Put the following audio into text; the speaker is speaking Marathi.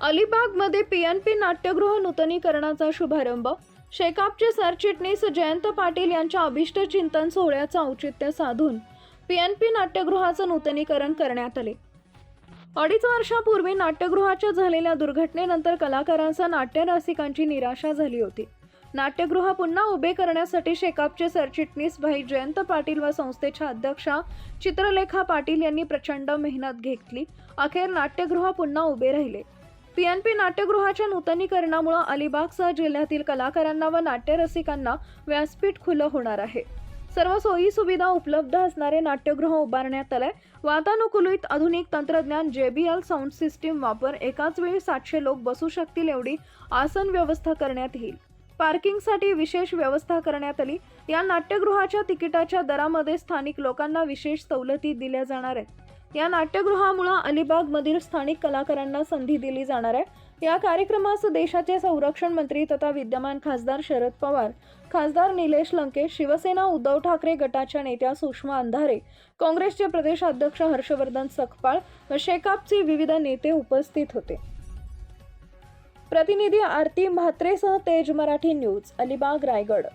अलिबागमध्ये पी एन पी नाट्यगृह नूतनीकरणाचा शुभारंभ. शेकापचे सरचिटणीस जयंत पाटील यांच्या अभिष्ट चिंतन सोहळ्याचं औचित्य साधून पी एन पी नाट्यगृहाचं नूतनीकरण करण्यात आले. अडीच वर्षापूर्वी नाट्यगृहाच्या झालेल्या दुर्घटनेनंतर कलाकारांसह नाट्यरसिकांची निराशा झाली होती. नाट्यगृह पुन्हा उभे करण्यासाठी शेकापचे सरचिटणीस भाई जयंत पाटील व संस्थेच्या अध्यक्षा चित्रलेखा पाटील यांनी प्रचंड मेहनत घेतली. अखेर नाट्यगृह पुन्हा उभे राहिले. पीएनपी नाट्यगृहाच्या नूतनीकरणामुळे अलिबागसह जिल्ह्यातील कलाकारांना व नाट्यरसिकांना व्यासपीठ खुलं होणार आहे. सर्व सोयी सुविधा उपलब्ध असणारे नाट्यगृह उभारण्यात आलंय वातानुकूलित आधुनिक तंत्रज्ञान जेबीएल साऊंड सिस्टीम वापर एकाच वेळी सातशे लोक बसू शकतील एवढी आसन व्यवस्था करण्यात येईल. पार्किंगसाठी विशेष व्यवस्था करण्यात आली. या नाट्यगृहाच्या तिकिटाच्या दरामध्ये स्थानिक लोकांना विशेष सवलती दिल्या जाणार आहेत. या नाट्यगृहामुळं अलिबागमधील स्थानिक कलाकारांना संधी दिली जाणार आहे. या कार्यक्रमास देशाचे संरक्षण मंत्री तथा विद्यमान खासदार शरद पवार खासदार निलेश लंके शिवसेना उद्धव ठाकरे गटाच्या नेत्या सुषमा अंधारे काँग्रेसचे प्रदेशाध्यक्ष हर्षवर्धन सकपाळ व शेकापचे विविध नेते उपस्थित होते. प्रतिनिधी आरती म्हात्रेसह तेज मराठी न्यूज अलिबाग रायगड.